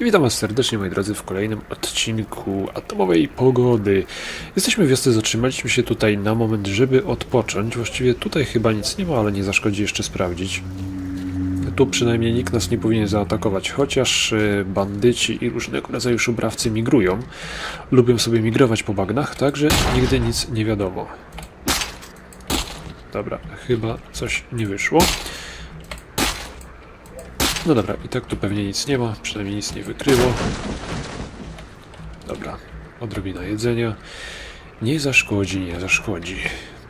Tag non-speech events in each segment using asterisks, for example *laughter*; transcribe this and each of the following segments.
Witam Was serdecznie, moi drodzy, w kolejnym odcinku Atomowej Pogody. Jesteśmy w wiosce, zatrzymaliśmy się tutaj na moment, żeby odpocząć. Właściwie tutaj chyba nic nie ma, ale nie zaszkodzi jeszcze sprawdzić. Tu przynajmniej nikt nas nie powinien zaatakować, chociaż y, bandyci i różnego rodzaju szubrawcy migrują. Lubią sobie migrować po bagnach, także nigdy nic nie wiadomo. Dobra, chyba coś nie wyszło. No dobra, i tak tu pewnie nic nie ma, przynajmniej nic nie wykryło. Dobra, odrobina jedzenia. Nie zaszkodzi, nie zaszkodzi.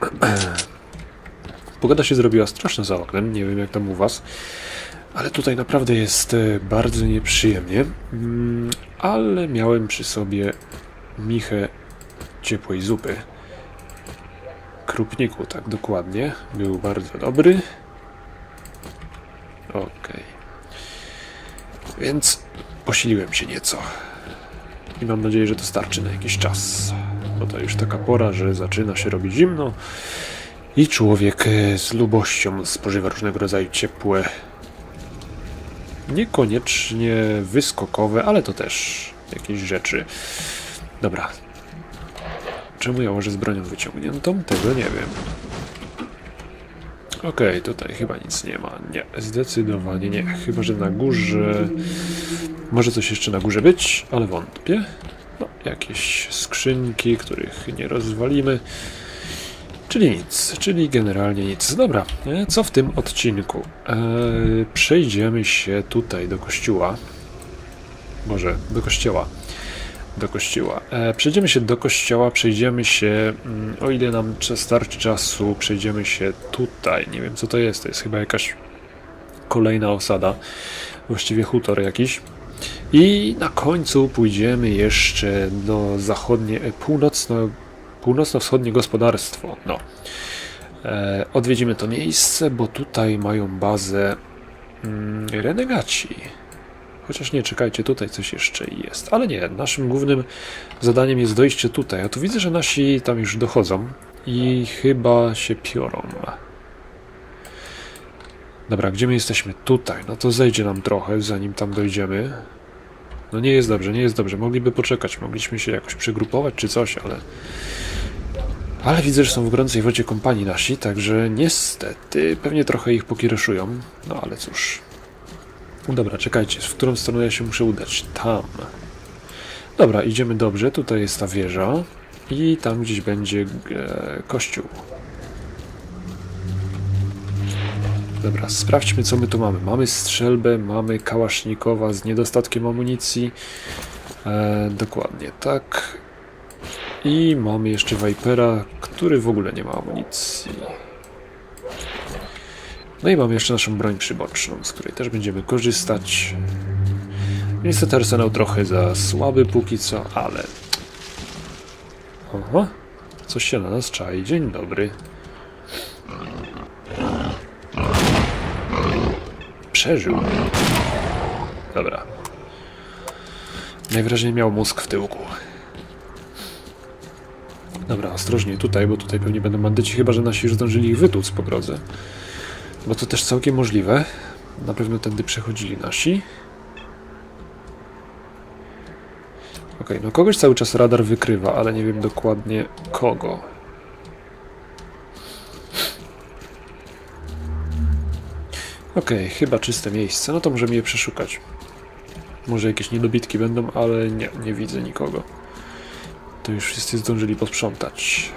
*clears throat* Pogoda się zrobiła straszna za oknem, nie wiem jak tam u was, ale tutaj naprawdę jest e, bardzo nieprzyjemnie. Mm, Ale miałem przy sobie michę ciepłej zupy. Krupniku, tak dokładnie. Był bardzo dobry. Okej. Więc posiliłem się nieco. I mam nadzieję, że to starczy na jakiś czas. Bo to już taka pora, że zaczyna się robić zimno i człowiek e, z lubością spożywa różnego rodzaju ciepłe, niekoniecznie wyskokowe, ale to też jakieś rzeczy. Dobra. Czemu ja może z bronią wyciągniętą? Tego nie wiem. Okej, tutaj chyba nic nie ma. Nie, zdecydowanie nie. Chyba, że na górze. Może coś jeszcze na górze być, ale wątpię. No, jakieś skrzynki, których nie rozwalimy. Czyli nic, czyli generalnie nic. Dobra, e, co w tym odcinku? E, przejdziemy się tutaj do kościoła. Może do kościoła. Do kościoła. E, przejdziemy się do kościoła, przejdziemy się, mm, o ile nam starczy czasu, przejdziemy się tutaj. Nie wiem co to jest, to jest chyba jakaś kolejna osada, właściwie hutor jakiś. I na końcu pójdziemy jeszcze do zachodnie, e, północno, północno-wschodnie gospodarstwo. No. E, odwiedzimy to miejsce, bo tutaj mają bazę mm, renegaci. Chociaż nie, czekajcie, tutaj coś jeszcze jest. Ale nie, naszym głównym zadaniem jest dojście tutaj. A tu widzę, że nasi tam już dochodzą i chyba się piorą. Dobra, gdzie my jesteśmy? Tutaj. No to zejdzie nam trochę, zanim tam dojdziemy. No nie jest dobrze, nie jest dobrze. Mogliby poczekać, mogliśmy się jakoś przegrupować czy coś, ale... Ale widzę, że są w gorącej wodzie kompanii nasi, także niestety pewnie trochę ich pokiereszują. No ale cóż. Dobra, czekajcie, w którą stronę ja się muszę udać? Tam. Dobra, idziemy dobrze, tutaj jest ta wieża i tam gdzieś będzie e, kościół. Dobra, sprawdźmy co my tu mamy. Mamy strzelbę, mamy kałasznikowa z niedostatkiem amunicji. E, dokładnie tak. I mamy jeszcze Vipera, który w ogóle nie ma amunicji. No i mamy jeszcze naszą broń przyboczną, z której też będziemy korzystać. Niestety arsenał trochę za słaby póki co, ale... Oho, coś się na nas czai. Dzień dobry. Przeżył. Dobra. Najwyraźniej miał mózg w tyłku. Dobra, ostrożnie tutaj, bo tutaj pewnie będą bandyci, chyba że nasi już zdążyli ich wytłuc po drodze. Bo to też całkiem możliwe. Na pewno tędy przechodzili nasi. Okej, no kogoś cały czas radar wykrywa, ale nie wiem dokładnie kogo. Okej, chyba czyste miejsce. No to możemy je przeszukać. Może jakieś niedobitki będą, ale nie, nie widzę nikogo. To już wszyscy zdążyli posprzątać.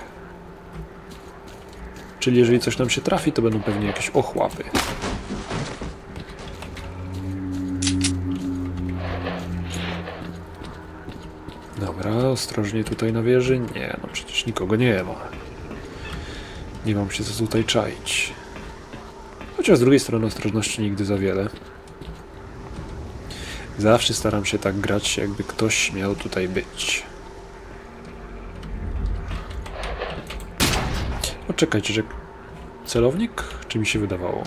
Czyli jeżeli coś nam się trafi, to będą pewnie jakieś ochłapy. Dobra, ostrożnie tutaj na wieży. Nie, no przecież nikogo nie ma. Nie mam się co tutaj czaić. Chociaż z drugiej strony ostrożności nigdy za wiele. Zawsze staram się tak grać, jakby ktoś miał tutaj być. Poczekajcie, że celownik? Czy mi się wydawało?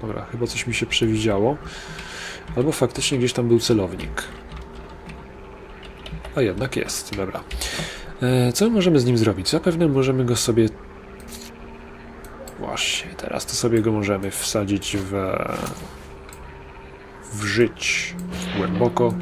Dobra, chyba coś mi się przewidziało. Albo faktycznie gdzieś tam był celownik. A jednak jest, dobra. E, co możemy z nim zrobić? Zapewne możemy go sobie... Właśnie, teraz to sobie go możemy wsadzić w... wżyć głęboko.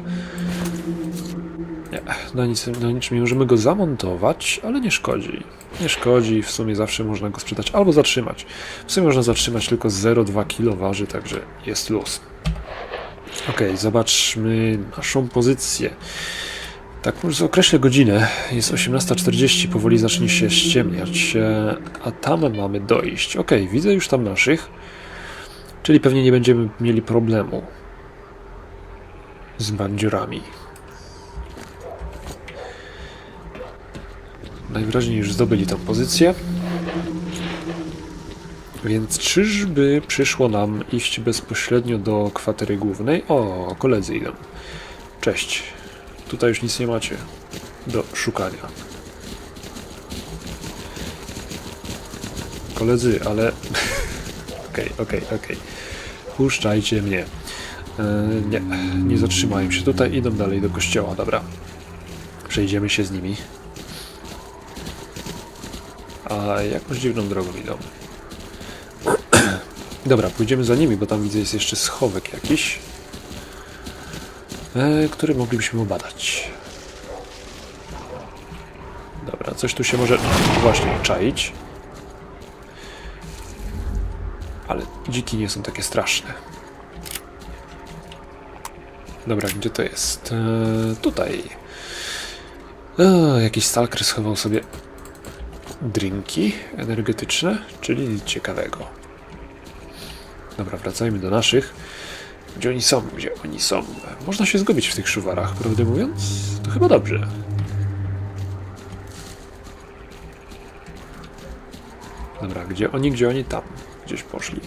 Nie, na, nic, na niczym nie możemy go zamontować, ale nie szkodzi. Nie szkodzi, w sumie zawsze można go sprzedać albo zatrzymać. W sumie można zatrzymać tylko 0,2 kg waży, także jest luz. Ok, zobaczmy naszą pozycję. Tak, może określę godzinę. Jest 18.40, powoli zacznie się ściemniać, a tam mamy dojść. Ok, widzę już tam naszych, czyli pewnie nie będziemy mieli problemu z bandziorami. Najwyraźniej już zdobyli tę pozycję. Więc czyżby przyszło nam iść bezpośrednio do kwatery głównej? O, koledzy idą. Cześć. Tutaj już nic nie macie do szukania. Koledzy, ale... *laughs* Okej, okej, okej. Puszczajcie mnie. E, nie, nie zatrzymają się tutaj, idą dalej do kościoła, dobra. Przejdziemy się z nimi. A jakąś dziwną drogą idą. *clears throat* Dobra, pójdziemy za nimi, bo tam widzę jest jeszcze schowek jakiś, e, który moglibyśmy obadać. Dobra, coś tu się może właśnie czaić. Ale dziki nie są takie straszne. Dobra, gdzie to jest? E, tutaj. E, jakiś stalker schował sobie drinki energetyczne, czyli nic ciekawego. Dobra, wracajmy do naszych. Gdzie oni są? Gdzie oni są? Można się zgubić w tych szuwarach, prawdę mówiąc? To chyba dobrze. Dobra, gdzie oni, gdzie oni? Tam. Gdzieś poszli.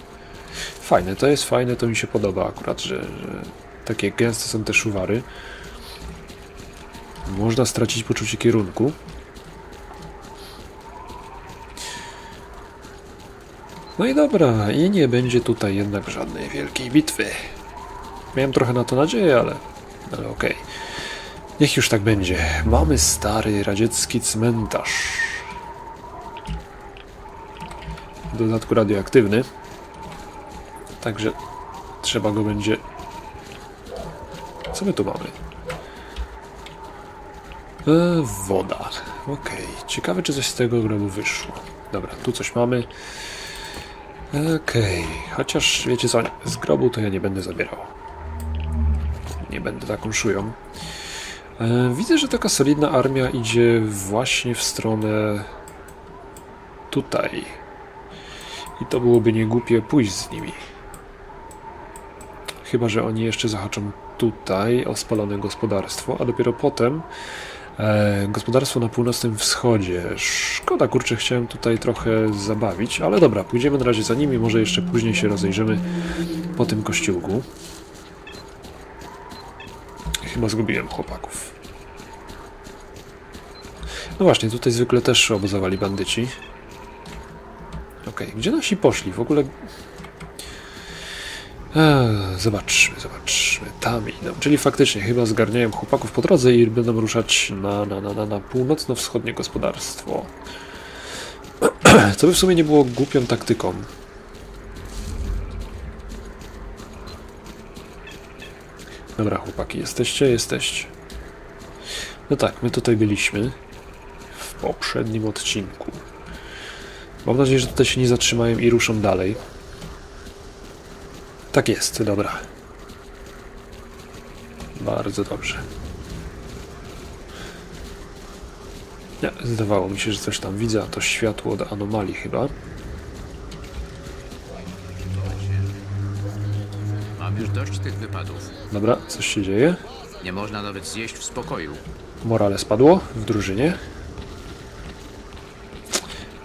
Fajne, to jest fajne, to mi się podoba akurat, że, że takie gęste są te szuwary. Można stracić poczucie kierunku. No i dobra, i nie będzie tutaj jednak żadnej wielkiej bitwy. Miałem trochę na to nadzieję, ale, ale okej. Niech już tak będzie. Mamy stary radziecki cmentarz. W dodatku radioaktywny. Także trzeba go będzie... Co my tu mamy? E, woda. Okej. Ciekawe, czy coś z tego grobu wyszło. Dobra, tu coś mamy. Okej, chociaż wiecie co, z grobu to ja nie będę zabierał. Nie będę taką szują. E, widzę, że taka solidna armia idzie właśnie w stronę tutaj. I to byłoby niegłupie pójść z nimi. Chyba, że oni jeszcze zahaczą tutaj o spalone gospodarstwo, a dopiero potem gospodarstwo na północnym wschodzie. Szkoda, kurczę, chciałem tutaj trochę zabawić, ale dobra, pójdziemy na razie za nimi, może jeszcze później się rozejrzymy po tym kościółku. Chyba zgubiłem chłopaków. No właśnie, tutaj zwykle też obozowali bandyci. Okej, gdzie nasi poszli? W ogóle Eee, zobaczmy, zobaczmy. Idą. Czyli faktycznie chyba zgarniają chłopaków po drodze i będą ruszać na, na, na, na, na północno-wschodnie gospodarstwo. *clears throat* Co by w sumie nie było głupią taktyką. Dobra, chłopaki, jesteście? Jesteście. No tak, my tutaj byliśmy w poprzednim odcinku. Mam nadzieję, że tutaj się nie zatrzymają i ruszą dalej. Tak jest, dobra. Bardzo dobrze. Nie, zdawało mi się, że coś tam widzę, a to światło od anomalii chyba. Mam już dość tych wypadów. Dobra, coś się dzieje. Nie można nawet zjeść w spokoju. Morale spadło w drużynie.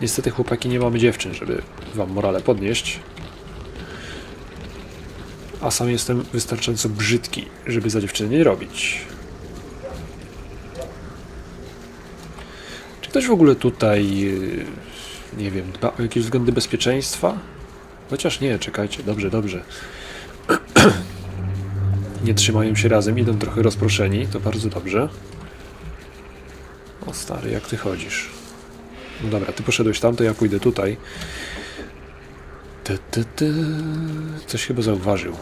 Niestety chłopaki nie mamy dziewczyn, żeby wam morale podnieść. A sam jestem wystarczająco brzydki, żeby za dziewczynę nie robić. Czy ktoś w ogóle tutaj, yy, nie wiem, dba o jakieś względy bezpieczeństwa? Chociaż nie, czekajcie, dobrze, dobrze. *clears throat* nie trzymają się razem, idą trochę rozproszeni, to bardzo dobrze. O stary, jak ty chodzisz? No dobra, ty poszedłeś tam, to ja pójdę tutaj. Ty, ty, ty. Coś chyba zauważył.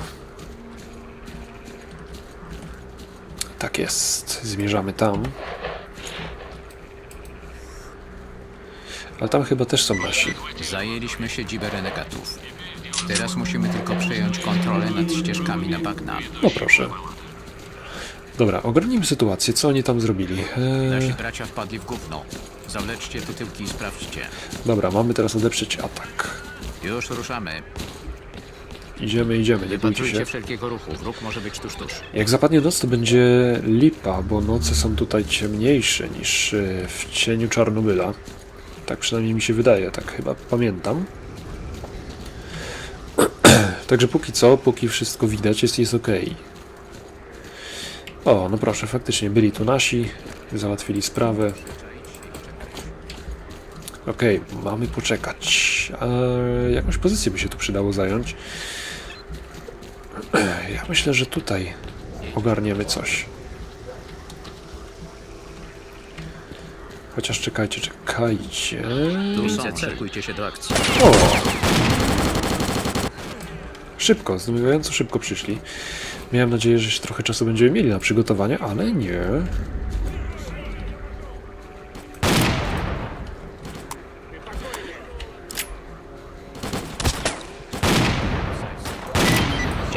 Tak jest. Zmierzamy tam. Ale tam chyba też są nasi. Zajęliśmy siedzibę renegatów. Teraz musimy tylko przejąć kontrolę nad ścieżkami na bagna. No proszę. Dobra, ogarnijmy sytuację. Co oni tam zrobili? Nasi Eee, bracia wpadli w gówno. Zawleczcie tu tyłki i sprawdźcie. dobra, mamy teraz odeprzeć atak. Już ruszamy. Idziemy, idziemy, nie bójcie Wypatrujcie się. wszelkiego ruchu. Wróg może być tuż, tuż. Jak zapadnie noc, to będzie lipa, bo noce są tutaj ciemniejsze niż e, w cieniu Czarnobyla. Tak przynajmniej mi się wydaje, tak chyba pamiętam. *clears throat* Także póki co, póki wszystko widać, jest, jest ok. O, no proszę, faktycznie byli tu nasi, załatwili sprawę. Okej, mamy poczekać. A jakąś pozycję by się tu przydało zająć. *clears throat* Ja myślę, że tutaj ogarniemy coś. Chociaż czekajcie, czekajcie. Tu są, szykujcie się do akcji. O! Szybko, zdumiewająco szybko przyszli. Miałem nadzieję, że jeszcze trochę czasu będziemy mieli na przygotowanie, ale nie.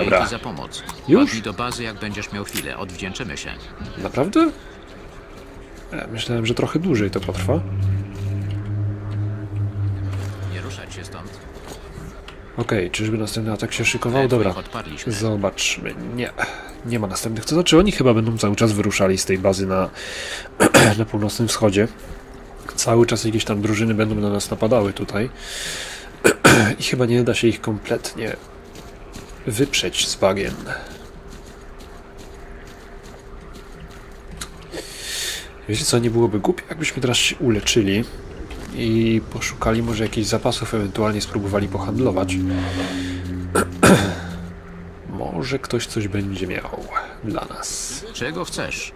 Dobra. Dzięki za pomoc. Już? Do bazy, jak będziesz miał chwilę. Odwdzięczymy się. Naprawdę? Ja myślałem, że trochę dłużej to potrwa. Nie ruszać się stąd. Okej, czyżby następny atak się szykował? Dobra. odparliśmy. Zobaczmy. Nie, nie ma następnych. To znaczy, oni chyba będą cały czas wyruszali z tej bazy na, *clears throat* na północnym wschodzie. Cały czas jakieś tam drużyny będą na nas napadały tutaj. *clears throat* I chyba nie da się ich kompletnie wyprzeć z bagien. Wiecie co, nie byłoby głupie, jakbyśmy teraz się uleczyli i poszukali może jakichś zapasów, ewentualnie spróbowali pohandlować. *clears throat* Może ktoś coś będzie miał dla nas. Czego chcesz?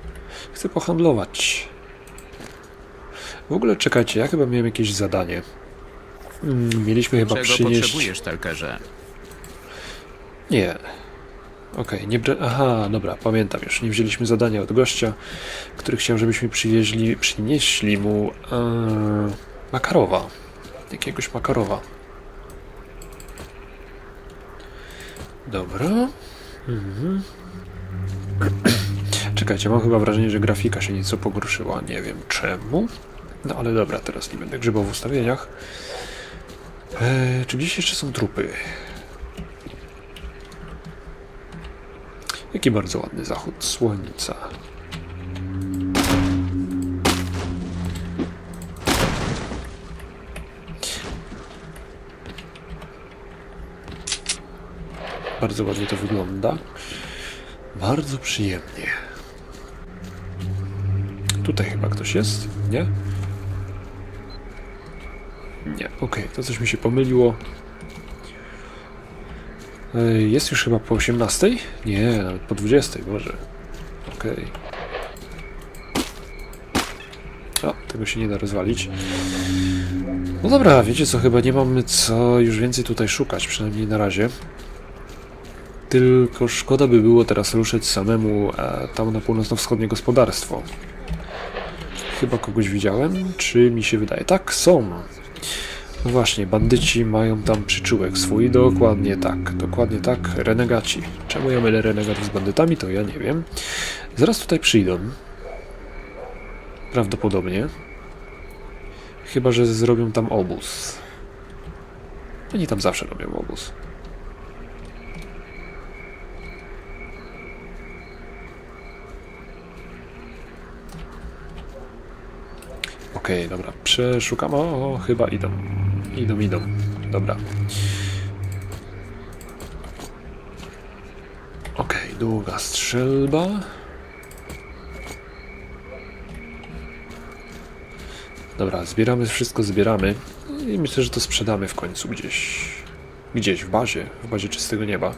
Chcę pohandlować. W ogóle czekajcie, ja chyba miałem jakieś zadanie. Mm, Mieliśmy chyba Czego przynieść. potrzebujesz, Telkerze? Nie. Okej, nie brze... Aha, dobra, pamiętam już. Nie wzięliśmy zadania od gościa, który chciał, żebyśmy przywieźli, przynieśli mu e, Makarowa. Jakiegoś Makarowa. Dobra. Mhm. *clears throat* Czekajcie, mam chyba wrażenie, że grafika się nieco pogorszyła. Nie wiem czemu. No ale dobra, teraz nie będę grzebał w ustawieniach. E, czy gdzieś jeszcze są trupy? Jaki bardzo ładny zachód słońca. Bardzo ładnie to wygląda. Bardzo przyjemnie. Tutaj chyba ktoś jest, nie? Nie, okej, to coś mi się pomyliło. Ej, Jest już chyba po 18? Nie, nawet po 20, może. Okej. O, tego się nie da rozwalić. No dobra, wiecie co, chyba nie mamy co już więcej tutaj szukać, przynajmniej na razie. Tylko szkoda by było teraz ruszyć samemu e, tam na północno-wschodnie gospodarstwo. Chyba kogoś widziałem, czy mi się wydaje? Tak, są. No właśnie, bandyci mają tam przyczółek swój, dokładnie tak, dokładnie tak, renegaci. Czemu ja mylę renegatów z bandytami, to ja nie wiem. Zaraz tutaj przyjdą. Prawdopodobnie. Chyba, że zrobią tam obóz. Oni tam zawsze robią obóz. Okej, dobra, przeszukam. O, chyba idą. Idą, idą. Dobra. Okej, długa strzelba. Dobra, zbieramy wszystko, zbieramy. I myślę, że to sprzedamy w końcu gdzieś. Gdzieś w bazie, w bazie czystego nieba.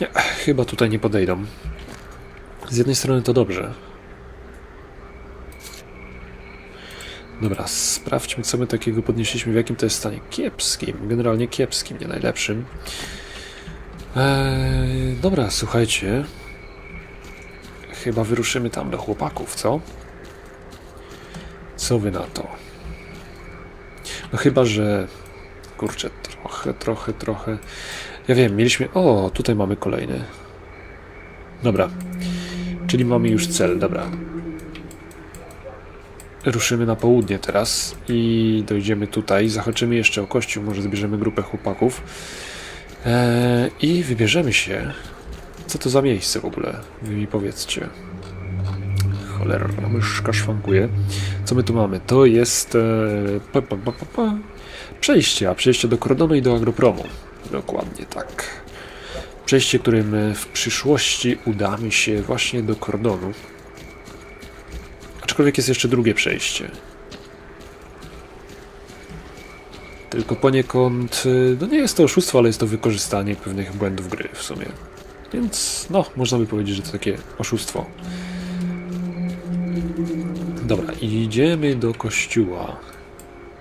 Nie, chyba tutaj nie podejdą. Z jednej strony to dobrze, Dobra, sprawdźmy, co my takiego podnieśliśmy, w jakim to jest stanie. Kiepskim, generalnie kiepskim, nie najlepszym. Eee, dobra, słuchajcie. chyba wyruszymy tam do chłopaków, co? Co wy na to? No chyba, że... Kurczę, trochę, trochę, trochę... Ja wiem, mieliśmy... O, tutaj mamy kolejny. Dobra. Czyli mamy już cel, dobra. Ruszymy na południe teraz i dojdziemy tutaj. Zahaczymy jeszcze o kościół, może zbierzemy grupę chłopaków. Eee, I wybierzemy się. Co to za miejsce w ogóle? Wy mi powiedzcie. Cholera, myszka szwankuje. Co my tu mamy? To jest e, pa, pa, pa, pa, przejście, a przejście do Kordonu i do Agropromu. Dokładnie tak. Przejście, którym w przyszłości udamy się właśnie do Kordonu. Aczkolwiek jest jeszcze drugie przejście. Tylko poniekąd, y, no nie jest to oszustwo, ale jest to wykorzystanie pewnych błędów gry w sumie. Więc, no, można by powiedzieć, że to takie oszustwo. Dobra, idziemy do kościoła.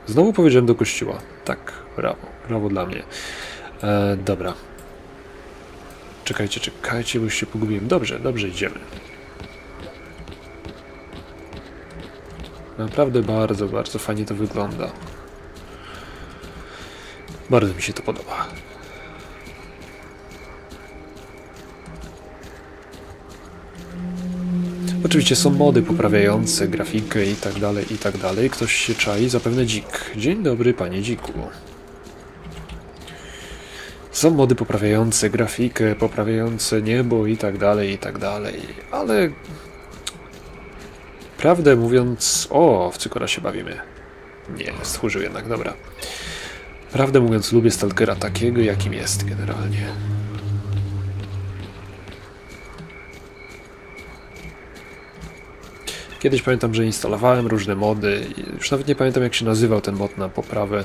Znowu powiedziałem do kościoła. Tak, brawo, brawo dla mnie. E, dobra. Czekajcie, czekajcie, bo już się pogubiłem. Dobrze, dobrze, idziemy. Naprawdę bardzo, bardzo fajnie to wygląda. Bardzo mi się to podoba. Oczywiście są mody poprawiające grafikę i tak dalej, i tak dalej. Ktoś się czai, zapewne dzik. Dzień dobry, panie dziku. Są mody poprawiające grafikę, poprawiające niebo i tak dalej, i tak dalej, ale Prawdę mówiąc, o, w cykora się bawimy. Nie, stchórzył jednak, dobra. Prawdę mówiąc, lubię Stalkera takiego, jakim jest generalnie. Kiedyś pamiętam, że instalowałem różne mody. Już nawet nie pamiętam, jak się nazywał ten mod na poprawę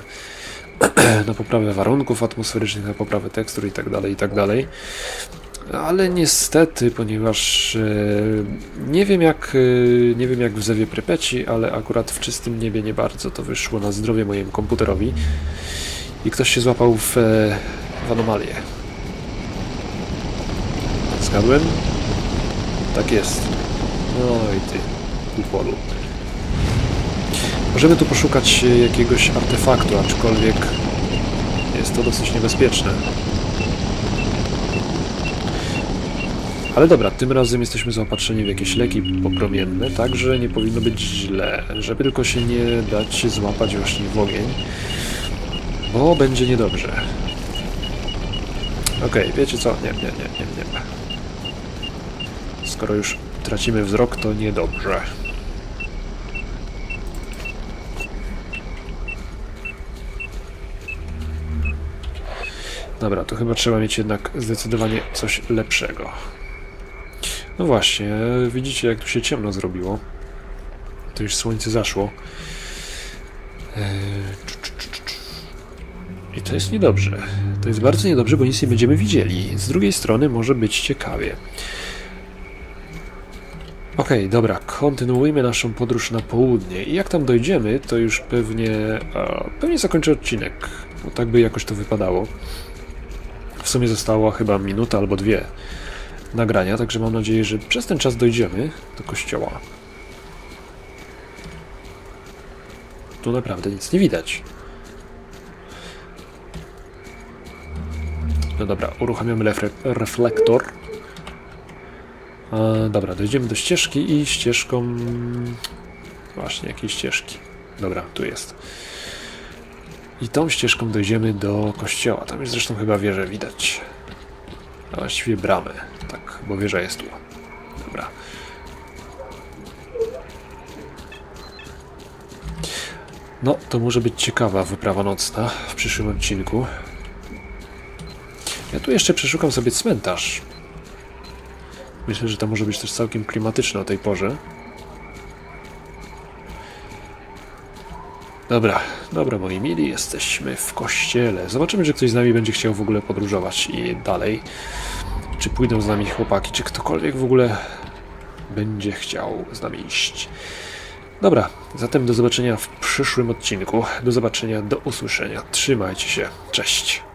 *clears throat* na poprawę warunków atmosferycznych, na poprawę tekstur i tak dalej, i tak dalej. Ale niestety, ponieważ e, nie wiem jak e, nie wiem jak w Zewie Prypeci, ale akurat w czystym niebie nie bardzo to wyszło na zdrowie mojemu komputerowi i ktoś się złapał w, e, w anomalię. Zgadłem? Tak jest. No i ty, upolu. Możemy tu poszukać jakiegoś artefaktu, aczkolwiek jest to dosyć niebezpieczne. Ale dobra, tym razem jesteśmy zaopatrzeni w jakieś leki popromienne, także nie powinno być źle. Żeby tylko się nie dać złapać właśnie w ogień, bo będzie niedobrze. Okej, wiecie co? Nie, nie, nie, nie, nie. Skoro już tracimy wzrok, to niedobrze. Dobra, to chyba trzeba mieć jednak zdecydowanie coś lepszego. No właśnie, widzicie jak tu się ciemno zrobiło. To już słońce zaszło. Eee. I to jest niedobrze. To jest bardzo niedobrze, bo nic nie będziemy widzieli. Z drugiej strony może być ciekawie. Okej, dobra, kontynuujmy naszą podróż na południe. I jak tam dojdziemy, to już pewnie. Pewnie zakończę odcinek. Bo tak by jakoś to wypadało. W sumie została chyba minuta albo dwie nagrania, także mam nadzieję, że przez ten czas dojdziemy do kościoła. Tu naprawdę nic nie widać. No dobra, uruchamiamy reflektor. Dobra, dojdziemy do ścieżki i ścieżką... Właśnie, jakiej ścieżki? Dobra, tu jest. I tą ścieżką dojdziemy do kościoła. Tam jest zresztą chyba wieżę widać. A właściwie bramę. Tak, bo wieża jest tu. Dobra. No, to może być ciekawa wyprawa nocna w przyszłym odcinku. Ja tu jeszcze przeszukam sobie cmentarz. Myślę, że to może być też całkiem klimatyczne o tej porze. Dobra, dobra moi mili, jesteśmy w kościele. Zobaczymy, czy ktoś z nami będzie chciał w ogóle podróżować i dalej. Czy pójdą z nami chłopaki, czy ktokolwiek w ogóle będzie chciał z nami iść. Dobra, zatem do zobaczenia w przyszłym odcinku. Do zobaczenia, do usłyszenia. Trzymajcie się. Cześć.